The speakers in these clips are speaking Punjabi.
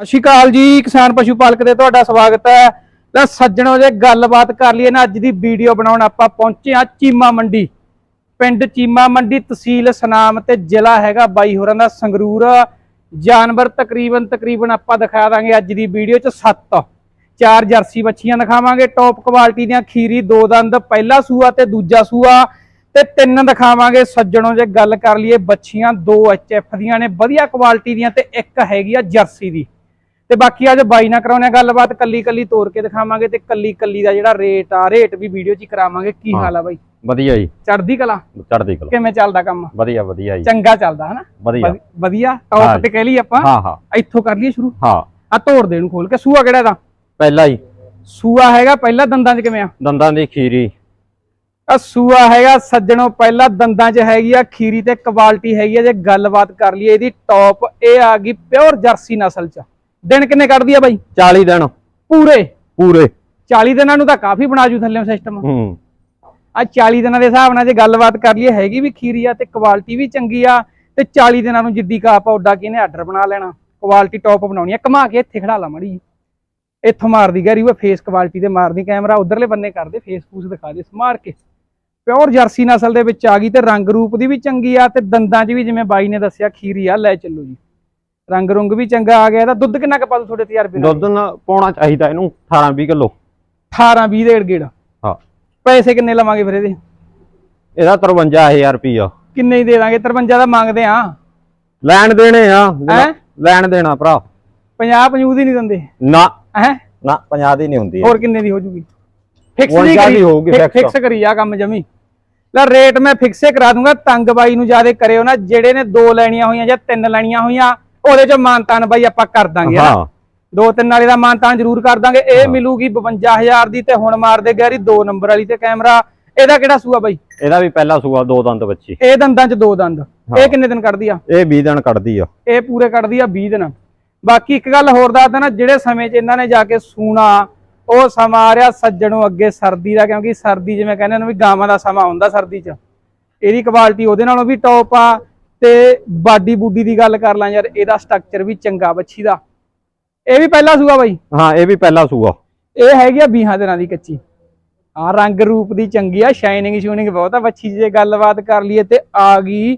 ਸਤਿ ਸ਼੍ਰੀ ਅਕਾਲ ਜੀ, ਕਿਸਾਨ ਪਸ਼ੂ ਪਾਲਕ ਦੇ ਤੁਹਾਡਾ ਸਵਾਗਤ ਹੈ। ਲੈ ਸੱਜਣੋ ਜੇ ਗੱਲਬਾਤ ਕਰ ਲਈਏ ਨਾ, ਅੱਜ ਦੀ ਵੀਡੀਓ ਬਣਾਉਣ ਆਪਾਂ ਪਹੁੰਚੇ ਆ ਚੀਮਾ ਮੰਡੀ। ਪਿੰਡ ਚੀਮਾ ਮੰਡੀ, ਤਹਿਸੀਲ ਸਨਾਮ ਤੇ ਜ਼ਿਲ੍ਹਾ ਹੈਗਾ ਬਾਈ ਹੋਰਾਂ ਦਾ ਸੰਗਰੂਰ। ਜਾਨਵਰ ਤਕਰੀਬਨ ਤਕਰੀਬਨ ਆਪਾਂ ਦਿਖਾ ਦਾਂਗੇ ਅੱਜ ਦੀ ਵੀਡੀਓ ਚ ਸੱਤ। ਚਾਰ ਜਰਸੀ ਬੱਚੀਆਂ ਦਿਖਾਵਾਂਗੇ ਟੌਪ ਕੁਆਲਿਟੀ ਦੀਆਂ ਖੀਰੀ, ਦੋ ਦੰਦ, ਪਹਿਲਾ ਸੂਆ ਤੇ ਦੂਜਾ ਸੂਆ। ਤੇ ਤਿੰਨ ਦਿਖਾਵਾਂਗੇ, ਸੱਜਣੋ ਜੇ ਗੱਲ ਕਰ ਲਈਏ ਬੱਚੀਆਂ ਦੋ ਐਚਐਫ ਦੀਆਂ ਨੇ, ਵਧੀਆ ਕੁਆਲਿਟੀ ਦੀਆਂ ਤੇ ਇੱਕ ਹੈਗੀ ਆ ਜਰਸੀ ਦੀ। ਤੇ ਬਾਕੀ ਅੱਜ ਬਾਈ ਨਾਲ ਕਰਾਉਣੇ ਗੱਲਬਾਤ ਕੱਲੀ ਕੱਲੀ ਤੋੜ ਕੇ ਦਿਖਾਵਾਂਗੇ ਤੇ ਕੱਲੀ ਕੱਲੀ ਦਾ ਜਿਹੜਾ ਰੇਟ ਆ ਰੇਟ ਵੀ ਵੀਡੀਓ 'ਚ ਹੀ ਕਰਾਵਾਂਗੇ ਕੀ। ਹਾਲ ਆ ਬਾਈ? ਵਧੀਆ ਜੀ। ਚੜ੍ਹਦੀ ਕਲਾ? ਚੜ੍ਹਦੀ ਕਲਾ। ਕਿਵੇਂ ਚੱਲਦਾ ਕੰਮ? ਵਧੀਆ ਵਧੀਆ ਜੀ। ਚੰਗਾ ਚੱਲਦਾ ਹਨਾ? ਵਧੀਆ। ਵਧੀ- ਵਧੀਆ ਟੌਪ ਜੀ। ਤੇ ਕਹਿ ਲਈ ਆਪਾਂ। ਹਾਂ ਹਾਂ। ਇੱਥੋਂ ਕਰ ਲਈਏ ਸ਼ੁਰੂ? ਹਾਂ। ਆ ਤੋੜ ਦੇ ਨੂੰ ਖੋਲ ਕੇ। ਸੂਆ ਕਿਹੜਾ ਦਾ ਪਹਿਲਾ ਹੀ ਸੂਆ ਹੈਗਾ ਪਹਿਲਾ ਦੰਦਾਂ 'ਚ ਕਿਵੇਂ ਆ? ਦੰਦਾਂ ਦੀ ਖੀਰੀ। ਆ ਸੂਆ ਹੈਗਾ ਸੱਜਣੋ ਪਹਿਲਾ ਦੰਦਾਂ 'ਚ ਹੈਗੀ ਆ ਖੀਰੀ ਤੇ ਕੁਆਲਿਟੀ ਹੈਗੀ ਆ। ਜੇ ਗੱਲਬਾਤ ਕਰ ਲਈਏ ਇਹਦੀ ਟੌਪ ਇਹ ਆ ਗਈ ਪਿਓਰ ਜਰਸੀ ਨਸਲ 'ਚ। ਦਿਨ ਕਿੰਨੇ ਕੱਢਦੀ ਆ ਬਾਈ? 40 ਦਿਨ। ਪੂਰੇ? ਪੂਰੇ। 40 ਦਿਨਾਂ ਨੂੰ ਤਾਂ ਕਾਫੀ ਬਣਾ ਜੂ ਥੱਲੇ ਸਿਸਟਮ ਹੂੰ। ਆ 40 ਦਿਨਾਂ ਦੇ ਹਿਸਾਬ ਨਾਲ ਜੇ ਗੱਲਬਾਤ ਕਰ ਲਈਏ ਹੈਗੀ ਵੀ ਖੀਰੀ ਆ ਤੇ ਕੁਆਲਿਟੀ ਵੀ ਚੰਗੀ ਆ ਤੇ 40 ਦਿਨਾਂ ਨੂੰ ਜਿੱਡੀ ਕਾਪ ਆ ਉੱਡਾ ਕਿਹਨੇ ਆਰਡਰ ਬਣਾ ਲੈਣਾ। ਕੁਆਲਿਟੀ ਟੌਪ ਬਣਾਉਣੀ ਆ। ਘਮਾ ਕੇ ਇੱਥੇ ਖੜਾ ਲਾ ਮੜੀ ਇੱਥੋਂ ਮਾਰਦੀ ਗੈਰੀ ਉਹ ਫੇਸ ਕੁਆਲਿਟੀ ਤੇ ਮਾਰਦੀ ਕੈਮਰਾ ਉਧਰਲੇ ਬੰਨੇ ਕਰਦੇ ਫੇਸ ਫੂਸ ਦਿਖਾ ਦੇ ਸਮਾਰ ਕੇ। ਪਿਓਰ ਜਰਸੀ ਨਸਲ ਦੇ ਵਿੱਚ ਆ ਗਈ ਤੇ ਰੰਗ ਰੂਪ ਦੀ ਵੀ ਚੰਗੀ ਆ ਤੇ ਦੰਦਾਂ 'ਚ ਵੀ ਜਿਵੇਂ ਬਾਈ ਨੇ ਦੱਸਿਆ ਖੀਰੀ ਆ ਲੈ ਚੱਲੋ ਜੀ। ਰੰਗ ਰੁੰਗ ਵੀ ਚੰਗਾ ਆ ਗਿਆ ਇਹਦਾ ਦੁੱਧ ਕਿੰਨਾ ਕੁ ਪਾ ਦੂ ਤੁਹਾਡੇ ਰੁਪਏ ਦੁੱਧ ਨਾ ਪਾਉਣਾ ਚਾਹੀਦਾ ਇਹਨੂੰ 18 20 ਕਿਲੋ। 18 20 ਦੇ ਗੇੜ। ਹਾਂ। ਪੈਸੇ ਕਿੰਨੇ ਲਵਾਂਗੇ ਫਿਰ ਇਹਦੇ? ਇਹਦਾ 53000 ਰੁਪਈਆ। ਕਿੰਨੇ ਹੀ ਦੇ ਦਾਂਗੇ? 53 ਦਾ ਮੰਗਦੇ ਆ ਲੈਣ ਦੇਣੇ ਆ? ਲੈਣ ਦੇਣਾ ਭਰਾ। 50 50 ਦੀ ਨਹੀਂ ਦਿੰਦੇ। ਨਾ। ਹੈ? ਨਾ 50 ਦੀ ਨਹੀਂ ਹੁੰਦੀ। ਹੋਰ ਕਿੰਨੇ ਦੀ ਹੋ ਜੂਗੀ? ਫਿਕਸ ਨਹੀਂ ਕਰੀ। ਹੋਊਗੀ। ਫਿਕਸ ਕਰੀ ਆ ਕੰਮ ਜਮੀ। ਲੈ ਰੇਟ ਮੈਂ ਫਿਕਸੇ ਕਰਾ ਦੂੰਗਾ। ਤੰਗ ਬਾਈ ਨੂੰ ਜਿਆਦੇ ਕਰਿਓ ਨਾ ਜਿਹੜੇ ਨੇ ਦੋ ਲੈਣੀਆਂ ਹੋਈਆਂ ਜਾਂ ਤਿੰਨ ਲੈਣੀਆਂ ਹੋਈਆਂ ਉਹਦੇ ਚੋਂ ਮਾਨਤਾਨ ਬਾਈ ਆਪਾਂ ਕਰ ਦਾਂਗੇ। ਹਾਂ। ਦੋ ਤਿੰਨ ਵਾਲੇ ਦਾ ਮਾਨਤਾਨ ਜ਼ਰੂਰ ਕਰ ਦਾਂਗੇ। ਇਹ ਮਿਲੂਗੀ 52000 ਦੀ ਤੇ ਹੁਣ ਮਾਰਦੇ ਗੈਰੀ ਦੋ ਨੰਬਰ ਵਾਲੀ ਤੇ ਕੈਮਰਾ। ਇਹਦਾ ਕਿਹੜਾ ਸੂਆ ਬਾਈ? ਇਹਦਾ ਵੀ ਪਹਿਲਾ ਸੂਆ ਦੋ ਦੰਦ ਬੱਚੀ। ਇਹ ਦੰਦਾਂ 'ਚ ਦੋ ਦੰਦ। ਇਹ ਕਿੰਨੇ ਦਿਨ ਕੱਢਦੀ ਆ? ਇਹ 20 ਦਿਨ ਕੱਢਦੀ ਆ। ਇਹ ਪੂਰੇ ਕੱਢਦੀ ਆ 20 ਦਿਨ। ਬਾਕੀ ਇੱਕ ਗੱਲ ਹੋਰ ਦੱਸਦਾ ਨਾ ਜਿਹੜੇ ਸਮੇਂ 'ਚ ਇਹਨਾਂ ਨੇ ਜਾ ਕੇ ਸੂਣਾ ਉਹ ਸਮਾਂ ਆ ਰਿਹਾ ਸੱਜਣੋਂ ਅੱਗੇ ਸਰਦੀ ਦਾ ਕਿਉਂਕਿ ਸਰਦੀ ਜਿਵੇਂ ਕਹਿੰਦੇ ਨੇ ਵੀ ਗਾਵਾਂ ਦਾ ਸਮਾਂ ਹੁੰਦਾ ਸਰਦੀ 'ਚ। ਇਹਦੀ ਕੁਆਲਿਟੀ ਉਹਦੇ ਨਾਲੋਂ ਵੀ ਟੌਪ ਆ। ਤੇ ਬਾਡੀ ਬੂਡੀ ਦੀ ਗੱਲ ਕਰ ਲਾਂ ਯਾਰ ਇਹਦਾ ਸਟਰਕਚਰ ਵੀ ਚੰਗਾ ਬੱਚੀ ਦਾ। ਇਹ ਵੀ ਪਹਿਲਾ ਸੂਆ ਬਾਈ? ਹਾਂ ਇਹ ਵੀ ਪਹਿਲਾ ਸੂਆ। ਇਹ ਹੈਗੀ ਆ 20 ਦਿਨਾਂ ਦੀ ਕੱਚੀ। ਆ ਰੰਗ ਰੂਪ ਦੀ ਚੰਗੀ ਆ ਸ਼ਾਈਨਿੰਗ ਸ਼ੂਨਿੰਗ ਬਹੁਤ ਆ ਬੱਚੀ ਜੇ ਗੱਲਬਾਤ ਕਰ ਲਈਏ ਤੇ ਆ ਗਈ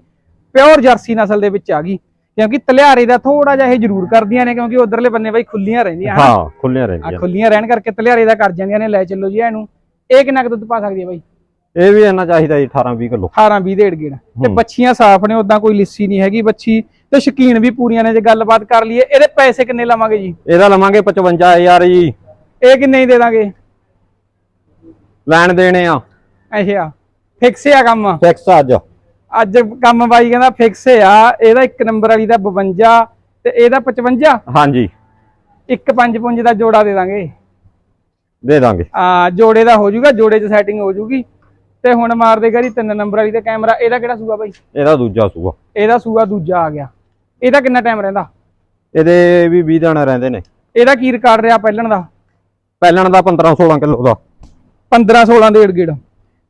ਪਿਓਰ ਜਰਸੀ ਨਸਲ ਦੇ ਵਿੱਚ ਆ ਗਈ। ਕਿਉਂਕਿ ਤਲਿਆਰੇ ਦਾ ਥੋੜਾ ਜਿਹਾ ਇਹ ਜ਼ਰੂਰ ਕਰਦੀਆਂ ਨੇ ਕਿਉਂਕਿ ਉਧਰਲੇ ਬੰਨੇ ਬਾਈ ਖੁੱਲੀਆਂ ਰਹਿੰਦੀਆਂ ਹਾਂ ਖੁੱਲੀਆਂ ਆ ਰਹਿੰਦੀਆਂ ਖੁੱਲੀਆਂ ਰਹਿਣ ਕਰਕੇ ਤਲਿਆਰੇ ਦਾ ਕਰ ਜਾਂਦੀਆਂ ਨੇ ਲੈ ਚੱਲੋ ਜੀ ਇਹਨੂੰ। ਇਹ ਕਿੰਨਾ ਕੁ ਦੁੱਧ ਪਾ ਸਕਦੀ ਹੈ ਬਾਈ? ਇਹ ਵੀ ਇੰਨਾ ਚਾਹੀਦਾ ਜੀ 18 20 ਕਿਲੋ। 18 20 ਦੇ ਏੜ ਤੇ। ਬੱਚੀਆਂ ਸਾਫ਼ ਨੇ ਉਦਾਂ ਕੋਈ ਲਿੱਸੀ ਨਹੀਂ ਹੈਗੀ ਬੱਚੀ। ਤੇ ਸ਼ਕੀਨ ਵੀ ਪੂਰੀਆਂ ਨੇ ਜੇ ਗੱਲਬਾਤ ਕਰ ਲਈਏ ਇਹਦੇ ਪੈਸੇ ਕਿੰਨੇ ਲਵਾਂਗੇ ਜੀ? ਇਹਦਾ ਲਵਾਂਗੇ 55000 ਜੀ। ਇਹ ਕਿੰਨੇ ਹੀ ਦੇ ਦਾਂਗੇ? ਲੈਣ ਦੇਣੇ ਆ। ਅੱਛਾ ਫਿਕਸ ਆ ਕੰਮ? ਫਿਕਸ ਅੱਜ। ਅੱਜ ਕੰਮ ਬਾਈ ਕਹਿੰਦਾ ਫਿਕਸ ਆ ਇਹਦਾ ਇੱਕ ਨੰਬਰ ਵਾਲੀ ਦਾ 52 ਤੇ ਇਹਦਾ 55 ਹਾਂਜੀ। ਇੱਕ ਪੰਜ ਪੁੰਜ ਦਾ ਜੋੜਾ ਦੇ ਦਾਂਗੇ। ਦੇ ਦਾਂਗੇ। ਆ ਜੋੜੇ ਦਾ ਹੋ ਜਾਊਗਾ ਜੋੜੇ 'ਚ ਸੈਟਿੰਗ ਹੋ ਜਾਊਗੀ। ਤੇ ਹੁਣ ਮਾਰ ਦੇ ਗਰੀ ਤਿੰਨ ਨੰਬਰ ਵਾਲੀ ਤੇ ਕੈਮਰਾ ਇਹਦਾ ਕਿਹੜਾ ਸੂਆ ਬਾਈ? ਇਹਦਾ ਦੂਜਾ ਸੂਆ। ਇਹਦਾ ਸੂਆ ਦੂਜਾ ਆ ਗਿਆ। ਇਹਦਾ ਕਿੰਨਾ ਟਾਈਮ ਰਹਿੰਦਾ? ਇਹਦੇ ਵੀ 20 ਦਿਨ ਰਹਿੰਦੇ ਨੇ। ਇਹਦਾ ਕੀ ਰਿਕਾਰਡ ਰਿਹਾ ਪਹਿਲਣ ਦਾ? ਪਹਿਲਣ ਦਾ 15 16 ਕਿਲੋ ਦਾ। 15 16 ਦੇ ਏੜ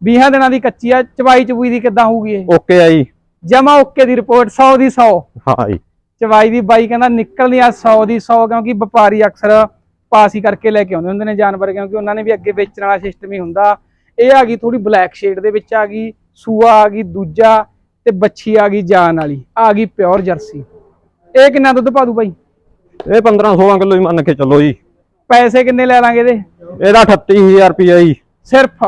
20 ਦਿਨਾਂ ਦੀ ਕੱਚੀ ਆ ਚਵਾਈ ਚਬੂਈ ਦੀ ਕਿੱਦਾਂ ਹੋਊਗੀ ਇਹ? ਓਕੇ ਆ ਜੀ। ਜਮਾ ਓਕੇ ਦੀ ਰਿਪੋਰਟ 100 ਦੀ 100 ਹਾਂ ਜੀ। ਚਵਾਈ ਦੀ ਬਾਈ ਕਹਿੰਦਾ ਨਿਕਲਦੀ ਆ 100 ਦੀ 100 ਕਿਉਂਕਿ ਵਪਾਰੀ ਅਕਸਰ ਪਾਸ ਹੀ ਕਰਕੇ ਲੈ ਕੇ ਆਉਂਦੇ ਹੁੰਦੇ ਨੇ ਜਾਨਵਰ ਕਿਉਂਕਿ ਉਹਨਾਂ ਨੇ ਵੀ ਅੱਗੇ ਵੇਚਣ ਵਾਲਾ ਸਿਸਟਮ ਹੀ ਹੁੰਦਾ। ਇਹ ਆ ਗਈ ਥੋੜੀ ਬਲੈਕ ਸ਼ੇਡ ਦੇ ਵਿੱਚ ਆ ਗਈ ਸੂਆ ਆ ਗਈ ਦੂਜਾ ਤੇ ਬੱਚੀ ਆ ਗਈ ਜਾਨ ਵਾਲੀ ਆ ਗਈ ਪਿਓਰ ਜਰਸੀ। ਇਹ ਕਿੰਨਾ ਦੁੱਧ ਪਾ ਦੂ ਬਾਈ? ਇਹ 15 16 ਕਿਲੋ ਹੀ ਮੰਨ ਕੇ ਚੱਲੋ ਜੀ। ਪੈਸੇ ਕਿੰਨੇ ਲੈ ਲਾਂਗੇ ਇਹਦੇ? ਇਹਦਾ 38000 ਰੁਪਇਆ ਜੀ। ਸਿਰਫ?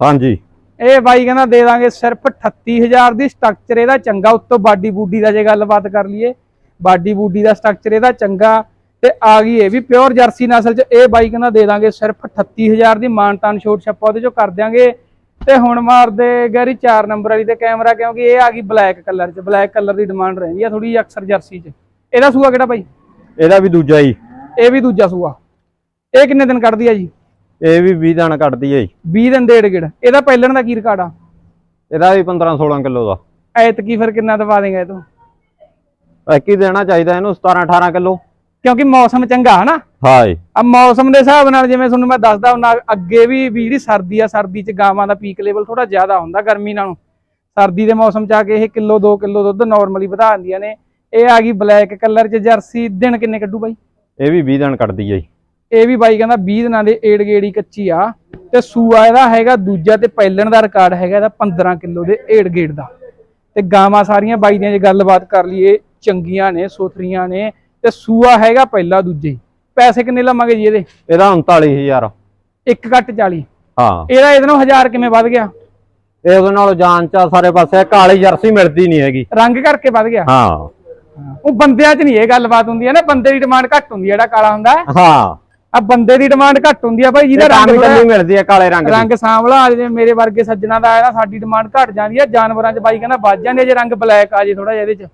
ਹਾਂਜੀ। ਇਹ ਬਾਈ ਕਹਿੰਦਾ ਦੇ ਦਾਂਗੇ ਸਿਰਫ 38000 ਦੀ ਸਟਰਕਚਰ ਇਹਦਾ ਚੰਗਾ ਉੱਤੋਂ ਬਾਡੀ ਬੂਡੀ ਦਾ ਜੇ ਗੱਲਬਾਤ ਕਰ ਲਈਏ ਬਾਡੀ ਬੂਡੀ ਦਾ ਸਟਰਕਚਰ ਇਹਦਾ ਚੰਗਾ ਤੇ ਆ ਗਈ ਇਹ ਵੀ ਪਿਓਰ ਜਰਸੀ ਨਸਲ ਚ। ਇਹ ਬਾਈ ਕਹਿੰਦਾ ਦੇ ਦਾਂਗੇ ਸਿਰਫ 38000 ਦੀ ਮਾਨਤਾਨ ਛੋਟ ਛੱਪਾ ਉਹਦੇ ਚੋਂ ਕਰ ਦਿਆਂਗੇ। ਤੇ ਹੁਣ ਮਾਰਦੇ ਗੈਰੀ 4 ਨੰਬਰ ਵਾਲੀ ਤੇ ਕੈਮਰਾ ਕਿਉਂਕਿ ਇਹ ਆ ਗਈ ਬਲੈਕ ਕਲਰ ਚ। ਬਲੈਕ ਕਲਰ ਦੀ ਡਿਮਾਂਡ ਰਹਿੰਦੀ ਆ ਥੋੜੀ ਅਕਸਰ ਜਰਸੀ ਚ। ਇਹਦਾ ਸੂਆ ਕਿਹੜਾ ਬਾਈ? ਇਹਦਾ ਵੀ ਦੂਜਾ ਜੀ ਇਹ ਵੀ ਦੂਜਾ ਸੂਆ। ਇਹ ਕਿੰਨੇ ਦਿਨ ਕੱਢਦੀ ਆ ਜੀ? ਇਹ ਵੀ 20 ਦਿਨ ਕੱਢਦੀ ਹੈ ਜੀ। 20 ਦਿਨ ਡੇਢ ਗਿੜ। ਇਹਦਾ ਪਹਿਲਣ ਦਾ ਕੀ ਰਿਕਾਰਡ ਆ? ਇਹਦਾ ਵੀ 15 16 ਕਿਲੋ ਦਾ। ਐਤਕੀ ਫਿਰ ਕਿੰਨਾ ਦਵਾ ਦੇਗਾ ਇਹ ਤੋਂ? ਐਕੀ ਦੇਣਾ ਚਾਹੀਦਾ ਇਹਨੂੰ 17 18 ਕਿਲੋ। ਕਿਉਂਕਿ ਮੌਸਮ ਚੰਗਾ ਹਨਾ? ਹਾਂ ਜੀ ਆ ਮੌਸਮ ਦੇ ਹਿਸਾਬ ਨਾਲ ਜਿਵੇਂ ਤੁਹਾਨੂੰ ਮੈਂ ਦੱਸਦਾ ਹੁੰਦਾ ਅੱਗੇ ਵੀ ਵੀ ਜਿਹੜੀ ਸਰਦੀ ਆ ਸਰਦੀ ਚ ਗਾਵਾਂ ਦਾ ਪੀਕ ਲੈਵਲ ਥੋੜਾ ਜ਼ਿਆਦਾ ਹੁੰਦਾ ਗਰਮੀ ਨਾਲੋਂ। ਸਰਦੀ ਦੇ ਮੌਸਮ ਚ ਆ ਕੇ ਇਹ ਕਿਲੋ 2 ਕਿਲੋ ਦੁੱਧ ਨਾਰਮਲੀ ਵਧਾ ਦਿੰਦੀਆਂ ਨੇ। ਇਹ ਆ ਗਈ ਬਲੈਕ ਕਲਰ ਚ ਜਰਸੀ ਦਿਨ ਕਿੰਨੇ ਕੱਢੂ ਬਾਈ? ਇਹ ਵੀ 20 ਦਿਨ ਕੱਢਦੀ ਆ ਜੀ। ਇਹ ਵੀ ਬਾਈ ਕਹਿੰਦਾ 20 ਦਿਨਾਂ ਦੇ ਏੜ ਗੇੜੀ ਕੱਚੀ ਆ। ਤੇ ਸੂਆ ਇਹਦਾ ਹੈਗਾ ਦੂਜਾ ਤੇ ਪਹਿਲਣ ਦਾ ਰਿਕਾਰਡ ਹੈਗਾ ਇਹਦਾ 15 ਕਿਲੋ ਦੇ ਏੜ ਗੇੜ ਦਾ। ਤੇ ਗਾਵਾਂ ਸਾਰੀਆਂ ਬਾਈ ਦੀਆਂ ਜੇ ਗੱਲਬਾਤ ਕਰ ਲਈਏ ਚੰਗੀਆਂ ਨੇ ਸੋਥਰੀਆਂ ਨੇ ਤੇ ਸੂਆ ਹੈਗਾ ਪਹਿਲਾ ਦੂਜੇ। ਪੈਸੇ ਕਿੰਨੇ ਲਵਾਂਗੇ ਜੀ ਇਹਦੇ? ਇਹਦਾ 39000 ਇੱਕ ਘੱਟ 40 ਹਾਂ। ਇਹਦਾ ਇਹਦੇ ਨਾਲੋਂ 1000 ਕਿਵੇਂ ਵੱਧ ਗਿਆ? ਇਹ ਉਹਦੇ ਨਾਲ ਜਾਨ ਚਾ ਸਾਰੇ ਪਾਸੇ ਕਾਲੀ ਜਰਸੀ ਮਿਲਦੀ ਨਹੀਂ ਹੈਗੀ। ਰੰਗ ਕਰਕੇ ਵੱਧ ਗਿਆ? ਹਾਂ। ਉਹ ਬੰਦਿਆਂ 'ਚ ਨਹੀਂ ਇਹ ਗੱਲਬਾਤ ਹੁੰਦੀ ਹੈ ਨਾ ਬੰਦੇ ਦੀ ਡਿਮਾਂਡ ਘੱਟ ਹੁੰਦੀ ਹੈ ਜਿਹੜਾ ਕਾਲਾ ਹੁੰਦਾ ਹੈ। ਆ ਬੰਦੇ ਦੀ ਡਿਮਾਂਡ ਘੱਟ ਹੁੰਦੀ ਆ ਭਾਈ ਜਿਹਦਾ ਰੰਗ ਚੱਲੀ ਮਿਲਦੀ ਹੈ ਕਾਲੇ ਰੰਗ ਦੀ। ਰੰਗ ਸਾਂਵਲਾ ਆ ਜੇ ਮੇਰੇ ਵਰਗੇ ਸੱਜਣਾ ਦਾ ਆਇਆ ਨਾ ਸਾਡੀ ਡਿਮਾਂਡ ਘਟ ਜਾਂਦੀ ਆ ਜਾਨਵਰਾਂ 'ਚ ਬਾਈ ਕਹਿੰਦਾ ਵੱਜ ਜਾਂਦੀ ਆ ਜੇ ਰੰਗ ਬਲੈਕ ਆ ਜੇ ਥੋੜਾ ਜਿਹਾ ਇਹਦੇ 'ਚ।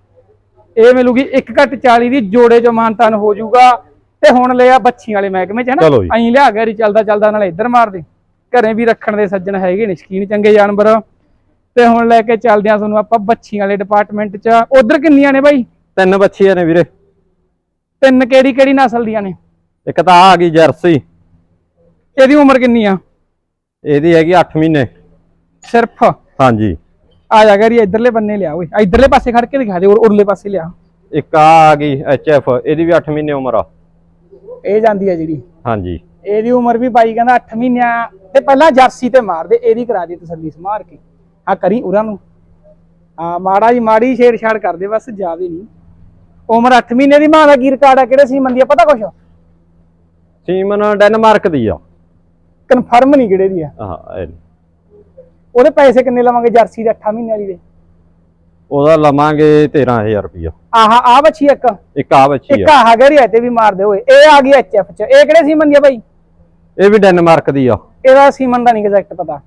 ਇਹ ਮਿਲੂਗੀ 1 ਘੱਟ 40 ਦੀ ਜੋੜੇ 'ਚ ਮਾਨਤਾਨ ਹੋ ਜਾਊਗਾ। ਤੇ ਹੁਣ ਲਿਆ ਬੱਚੀਆਂ ਵਾਲੇ ਮਹਿਕਮੇ 'ਚ ਹੈ ਨਾ। ਚਲੋ ਜੀ। ਐਂ ਲਿਆ ਗਿਆ ਰੀ ਚੱਲਦਾ ਚੱਲਦਾ ਨਾਲ ਇੱਧਰ ਮਾਰ ਦੇ। ਘਰੇ ਵੀ ਰੱਖਣ ਦੇ ਸੱਜਣ ਹੈਗੇ ਨੇ ਸ਼ਕੀਨ ਚੰਗੇ ਜਾਨਵਰ। ਤੇ ਹੁਣ ਲੈ ਕੇ ਚੱਲਦੇ ਆ ਤੁਹਾਨੂੰ ਆਪਾਂ ਬੱਚੀਆਂ ਵਾਲੇ ਡਿਪਾਰਟਮੈਂਟ 'ਚ। ਉਧਰ ਕਿੰਨੀਆਂ ਨੇ ਬਾਈ? ਤਿੰਨ ਬੱਚੀਆਂ ਨੇ ਵੀਰੇ। ਤਿੰਨ ਕਿਹੜੀ ਕਿਹੜੀ ਨਸਲ ਦੀਆਂ ਨੇ? ਇੱਕ ਤਾਂ ਆ ਗਈ ਜਰਸੀ। ਇਹਦੀ ਉਮਰ ਕਿੰਨੀ ਆ? ਇਹਦੀ ਹੈਗੀ 8 ਮਹੀਨੇ। ਸਿਰਫ? ਹਾਂਜੀ। ਆ ਜਾ ਕਰੀ ਇਧਰਲੇ ਬੰਨੇ ਲਿਆ ਓਏ। ਇਧਰਲੇ ਪਾਸੇ ਖੜ ਕੇ ਦਿਖਾ ਦੇ ਔਰ ਉਰਲੇ ਪਾਸੇ ਲਿਆ। ਇੱਕ ਆ ਆ ਗਈ ਐਚਐਫ ਇਹਦੀ ਵੀ 8 ਮਹੀਨੇ ਉਮਰ ਆ। ਇਹ ਜਾਂਦੀ ਆ ਜਿਹੜੀ। ਹਾਂਜੀ। ਇਹਦੀ ਉਮਰ ਵੀ ਬਾਈ ਕਹਿੰਦਾ 8 ਮਹੀਨਿਆਂ ਤੇ ਪਹਿਲਾਂ ਜਰਸੀ ਤੇ ਮਾਰ ਦੇ ਇਹਦੀ ਕਰਾ ਦੇ ਤਸੱਲੀ ਸਮਾਰ ਕੇ। ਆ ਕਰੀ ਉਰਾਂ ਨੂੰ। ਆ ਮਾੜਾ ਜੀ ਮਾੜੀ ਛੇੜਛਾੜ ਕਰ ਦੇ ਬਸ ਜ਼ਿਆਦੇ ਨਹੀਂ ਉਮਰ 8 ਮਹੀਨੇ ਦੀ ਮਾਂ ਦਾ ਕੀ ਰਿਕਾਰਡ ਆ ਕਿਹੜੇ ਸੀ ਮੰਦੀ ਆ ਪਤਾ ਕੁਛ? ਸੀਮਨ ਡੈਨਮਾਰਕ ਦੀ ਆ। ਕਨਫਰਮ ਨਹੀਂ ਕਿਹੜੇ ਦੀ ਆ। ਹਾਂ ਇਹ। ਉਹਦੇ ਪੈਸੇ ਕਿੰਨੇ ਲਵਾਂਗੇ ਜਰਸੀ ਦੇ 8 ਮਹੀਨੇ ਵਾਲੀ ਦੇ? ਉਹਦਾ ਲਵਾਂਗੇ 13000 ਰੁਪਇਆ ਆਹ ਆ ਬੱਚੀ ਇੱਕ? ਇੱਕ ਆ। ਬੱਚੀ ਇੱਕ ਆ ਆਹ ਗਰੀ ਤੇ ਵੀ ਮਾਰ ਦੇ ਓਏ। ਇਹ ਆ ਗਈ ਐਚਐਫ ਚ। ਇਹ ਕਿਹੜੇ ਸੀਮਨ ਦੀ ਆ ਬਾਈ? ਇਹ ਵੀ ਡੈਨਮਾਰਕ ਦੀ ਆ। ਇਹਦਾ ਸੀਮਨ ਦਾ ਨਹੀਂ ਐਗਜ਼ੈਕਟ ਪਤਾ।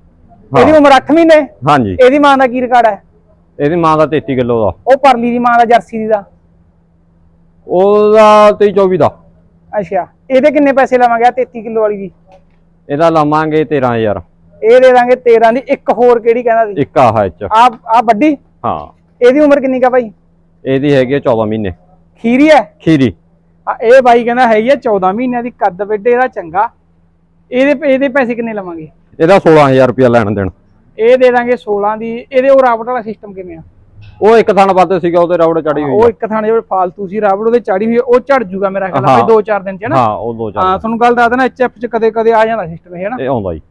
ਇਹਦੀ ਉਮਰ 8 ਮਹੀਨੇ? ਹਾਂਜੀ। ਇਹਦੀ ਮਾਂ ਦਾ ਕੀ ਰਿਕਾਰਡ ਹੈ ਇਹਦੀ ਮਾਂ ਦਾ 33 ਕਿਲੋ ਦਾ। ਉਹ ਪਰਲੀ ਦੀ ਮਾਂ ਦਾ ਜਰਸੀ ਦੀ ਦਾ? ਉਹਦਾ 23 24 ਦਾ। ਅੱਛਾ। ਇਹਦੇ ਕਿੰਨੇ ਪੈਸੇ ਲਵਾਂਗੇ ਆ 33 ਕਿਲੋ ਵਾਲੀ ਦੀ? ਇਹਦਾ ਲਵਾਂਗੇ 13000 ਇਹ ਦੇ ਦਾਂਗੇ 13 ਦੀ ਇੱਕ ਹੋਰ ਕਿਹੜੀ ਕਹਿੰਦਾ ਸੀ? ਇੱਕ ਆਹ ਐਚ ਆ ਆ ਵੱਡੀ? ਹਾਂ। ਇਹਦੀ ਉਮਰ ਕਿੰਨੀ ਕਾ ਭਾਈ ਇਹਦੀ ਹੈਗੀ ਆ 14 ਮਹੀਨੇ। ਖੀਰੀ ਹੈ? ਖੀਰੀ। ਆ ਇਹ ਬਾਈ ਕਹਿੰਦਾ ਹੈਗੀ ਆ 14 ਮਹੀਨਿਆਂ ਦੀ ਕੱਦ ਵੱਡੇ ਇਹਦਾ ਚੰਗਾ। ਇਹਦੇ ਇਹਦੇ ਪੈਸੇ ਕਿੰਨੇ ਲਵਾਂਗੇ? ਇਹਦਾ 16000 ਰੁਪਇਆ ਲੈਣ ਦੇਣ। ਇਹ ਦੇ ਦਾਂਗੇ 16 ਦੀ। ਇਹਦੇ ਉਹ ਰਾਵਟ ਵਾਲਾ ਸਿਸਟਮ ਕਿਵੇਂ ਆ? ਉਹ ਇੱਕ ਥਣ ਵੱਧ ਸੀਗਾ ਉਹਦੇ ਰੌੜ ਚੜੀ ਹੋਈ ਉਹ ਇੱਕ ਥਾਣੇ ਜਿਹੜੇ ਫਾਲਤੂ ਸੀ ਰਾਵਟ ਉਹਦੇ ਚੜੀ ਹੋਈ ਉਹ ਝੜ ਜੂਗਾ ਮੇਰਾ ਖਿਆਲ ਆ ਹਾਂ। ਭਾਈ 2-4 ਦਿਨ ਚ ਹੈ ਨਾ? ਹਾਂ ਉਹ ਦੋ ਹਾਂ ਚਾਰ ਤੁਹਾਨੂੰ ਗੱਲ ਦੱਸ ਦੇਣਾ ਐਚਐਫ ਚ ਕਦੇ ਕਦੇ ਆ ਜਾਂਦਾ ਸਿਸਟਮ ਇਹ ਹੈ ਨਾ? ਇਹ ਆਉਂਦਾ ਜੀ।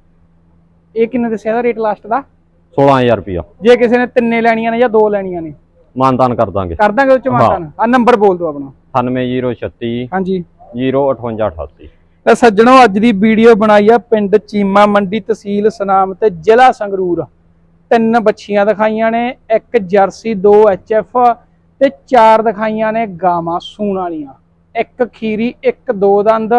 ਇਹ ਕਿੰਨੇ ਦੱਸਿਆ ਦਾ ਰੇਟ ਲਾਸਟ ਦਾ? 16000 ਰੁਪਇਆ। ਜੇ ਕਿਸੇ ਨੇ ਤਿੰਨੇ ਲੈਣੀਆਂ ਨੇ ਜਾਂ ਦੋ ਲੈਣੀਆਂ ਨੇ। ਮਾਨਦਾਨ ਕਰ ਦਾਂਗੇ। ਕਰ ਦਾਂਗੇ ਉਹ ਚ ਮਾਨਤਾਨ? ਆ ਨੰਬਰ ਬੋਲ ਦਿਓ ਆਪਣਾ। 98036 ਹਾਂਜੀ। 05888 ਤਾਂ ਸੱਜਣੋ ਅੱਜ ਦੀ ਵੀਡੀਓ ਬਣਾਈ ਆ ਪਿੰਡ ਚੀਮਾ ਮੰਡੀ ਤਹਿਸੀਲ ਸਨਾਮ ਤੇ ਜ਼ਿਲ੍ਹਾ ਸੰਗਰੂਰ। ਤਿੰਨ ਬੱਚੀਆਂ ਦਿਖਾਈਆਂ ਨੇ ਇੱਕ ਜਰਸੀ ਦੋ ਐਚਐਫ ਤੇ ਚਾਰ ਦਿਖਾਈਆਂ ਨੇ ਗਾਵਾਂ ਸੂਣ ਵਾਲੀਆਂ। ਇੱਕ ਖੀਰੀ ਇੱਕ ਦੋ ਦੰਦ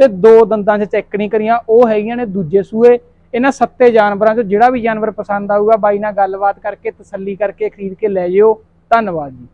ਤੇ ਦੋ ਦੰਦਾਂ 'ਚ ਚੈੱਕ ਨਹੀਂ ਕਰੀਆਂ। ਉਹ ਹੈਗੀਆਂ ਨੇ ਦੂਜੇ ਸੂਏ ਇਹਨਾਂ ਸੱਤੇ ਜਾਨਵਰਾਂ 'ਚੋਂ ਜਿਹੜਾ ਵੀ ਜਾਨਵਰ ਪਸੰਦ ਆਊਗਾ ਬਾਈ ਨਾਲ ਗੱਲਬਾਤ ਕਰਕੇ ਤਸੱਲੀ ਕਰਕੇ ਖਰੀਦ ਕੇ ਲੈ ਜਿਓ। ਧੰਨਵਾਦ ਜੀ।